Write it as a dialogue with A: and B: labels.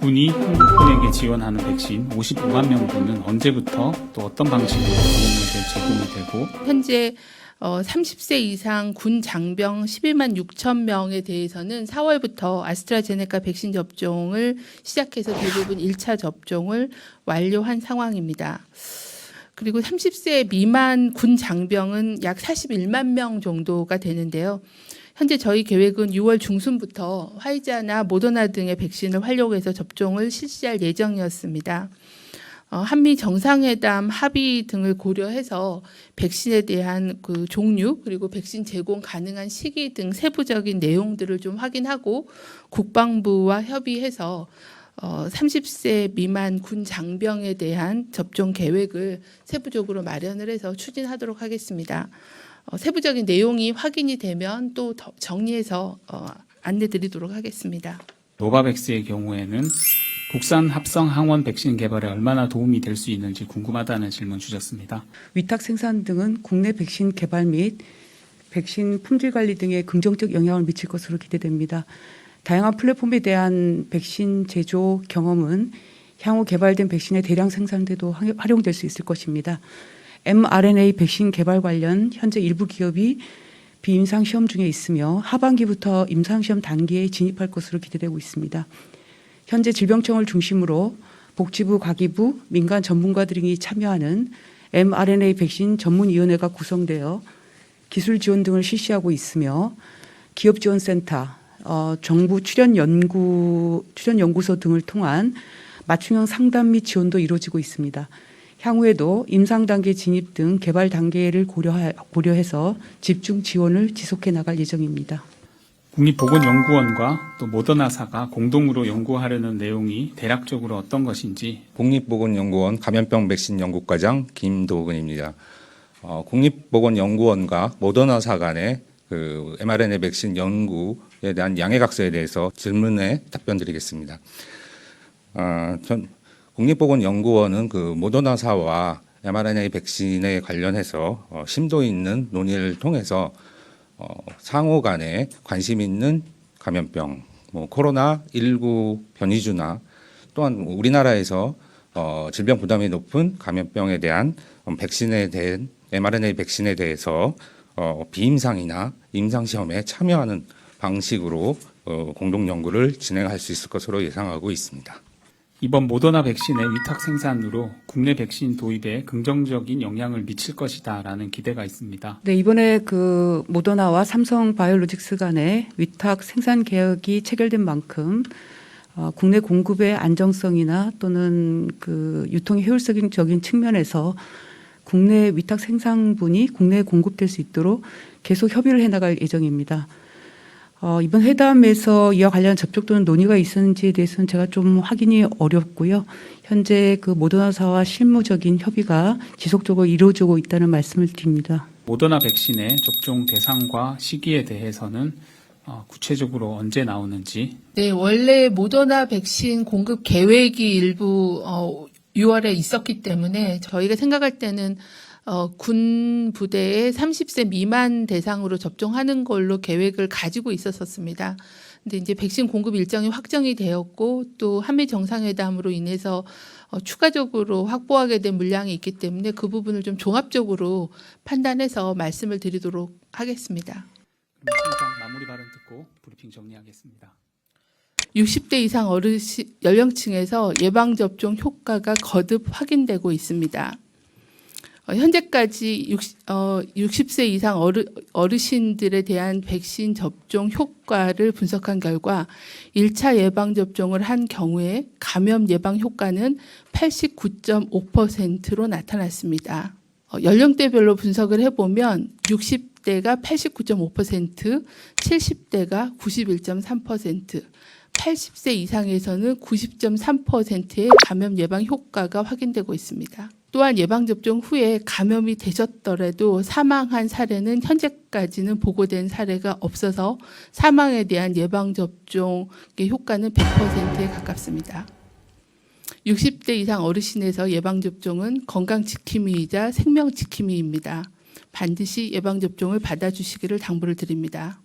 A: 미군이 한국군에게 지원하는 백신 55만 명분은 언제부터 또 어떤 방식으로 공연을 제공이 되고
B: 현재 어, 30세 이상 군 장병 11만 6천 명에 대해서는 4월부터 아스트라제네카 백신 접종을 시작해서 대부분 1차 접종을 완료한 상황입니다. 그리고 30세 미만 군 장병은 약 41만 명 정도가 되는데요. 현재 저희 계획은 6월 중순부터 화이자나 모더나 등의 백신을 활용해서 접종을 실시할 예정이었습니다. 어, 한미 정상회담 합의 등을 고려해서 백신에 대한 그 종류 그리고 백신 제공 가능한 시기 등 세부적인 내용들을 좀 확인하고 국방부와 협의해서 어, 30세 미만 군 장병에 대한 접종 계획을 세부적으로 마련을 해서 추진하도록 하겠습니다. 어, 세부적인 내용이 확인이 되면 또더 정리해서 어, 안내드리도록 하겠습니다.
A: 노바백스의 경우에는 국산 합성 항원 백신 개발에 얼마나 도움이 될 수 있는지 궁금하다는 질문 주셨습니다.
C: 위탁 생산 등은 국내 백신 개발 및 백신 품질 관리 등에 긍정적 영향을 미칠 것으로 기대됩니다. 다양한 플랫폼에 대한 백신 제조 경험은 향후 개발된 백신의 대량 생산에도 활- 활용될 수 있을 것입니다. mRNA 백신 개발 관련 현재 일부 기업이 비임상 시험 중에 있으며 하반기부터 임상 시험 단계에 진입할 것으로 기대되고 있습니다. 현재 질병청을 중심으로 복지부, 과기부, 민간 전문가들 등이 참여하는 mRNA 백신 전문위원회가 구성되어 기술 지원 등을 실시하고 있으며 기업 지원센터, 어, 정부 출연 연구 출연 연구소 등을 통한 맞춤형 상담 및 지원도 이루어지고 있습니다. 향후에도 임상 단계 진입 등 개발 단계를 고려하, 고려해서 집중 지원을 지속해 나갈 예정입니다.
A: 국립보건연구원과 또 모더나사가 공동으로 연구하려는 내용이 대략적으로 어떤 것인지
D: 국립보건연구원 감염병 백신 연구과장 김도근입니다. 어, 국립보건연구원과 모더나사 간의 그 mRNA 백신 연구에 대한 양해각서에 대해서 질문에 답변드리겠습니다. 아, 전 국립보건연구원은 그 모더나사와 mRNA 백신에 관련해서 어, 심도 있는 논의를 통해서 어, 상호 간에 관심 있는 감염병, 뭐 코로나 19 변이주나 또한 우리나라에서 어, 질병 부담이 높은 감염병에 대한 음, 백신에 대한 mRNA 백신에 대해서 어, 비임상이나 임상 시험에 참여하는 방식으로 어, 공동 연구를 진행할 수 있을 것으로 예상하고 있습니다.
A: 이번 모더나 백신의 위탁 생산으로 국내 백신 도입에 긍정적인 영향을 미칠 것이다라는 기대가 있습니다.
C: 네, 이번에 그 모더나와 삼성 바이오로직스 간의 위탁 생산 계약이 체결된 만큼 어, 국내 공급의 안정성이나 또는 그 유통의 효율적인 측면에서 국내 위탁 생산분이 국내에 공급될 수 있도록 계속 협의를 해나갈 예정입니다. 어, 이번 회담에서 이와 관련 접촉 또는 논의가 있었는지에 대해서는 제가 좀 확인이 어렵고요. 현재 그 모더나사와 실무적인 협의가 지속적으로 이루어지고 있다는 말씀을 드립니다.
A: 모더나 백신의 접종 대상과 시기에 대해서는 어, 구체적으로 언제 나오는지
B: 네, 원래 모더나 백신 공급 계획이 일부 어, 6월에 있었기 때문에 저희가 생각할 때는 어, 군 부대에 30세 미만 대상으로 접종하는 걸로 계획을 가지고 있었었습니다. 근데 이제 백신 공급 일정이 확정이 되었고 또 한미 정상회담으로 인해서 어, 추가적으로 확보하게 된 물량이 있기 때문에 그 부분을 좀 종합적으로 판단해서 말씀을 드리도록 하겠습니다.
A: 그럼 마무리 발언 듣고 브리핑 정리하겠습니다.
B: 60대 이상 어르신 연령층에서 예방 접종 효과가 거듭 확인되고 있습니다. 어, 현재까지 60, 어, 60세 이상 어르, 어르신들에 대한 백신 접종 효과를 분석한 결과 1차 예방 접종을 한 경우에 감염 예방 효과는 89.5%로 나타났습니다. 어, 연령대별로 분석을 해보면 60대가 89.5%, 70대가 91.3%, 80세 이상에서는 90.3%의 감염 예방 효과가 확인되고 있습니다. 또한 예방 접종 후에 감염이 되셨더라도 사망한 사례는 현재까지는 보고된 사례가 없어서 사망에 대한 예방 접종의 효과는 100%에 가깝습니다. 60대 이상 어르신에서 예방 접종은 건강 지킴이이자 생명 지킴이입니다. 반드시 예방 접종을 받아주시기를 당부를 드립니다.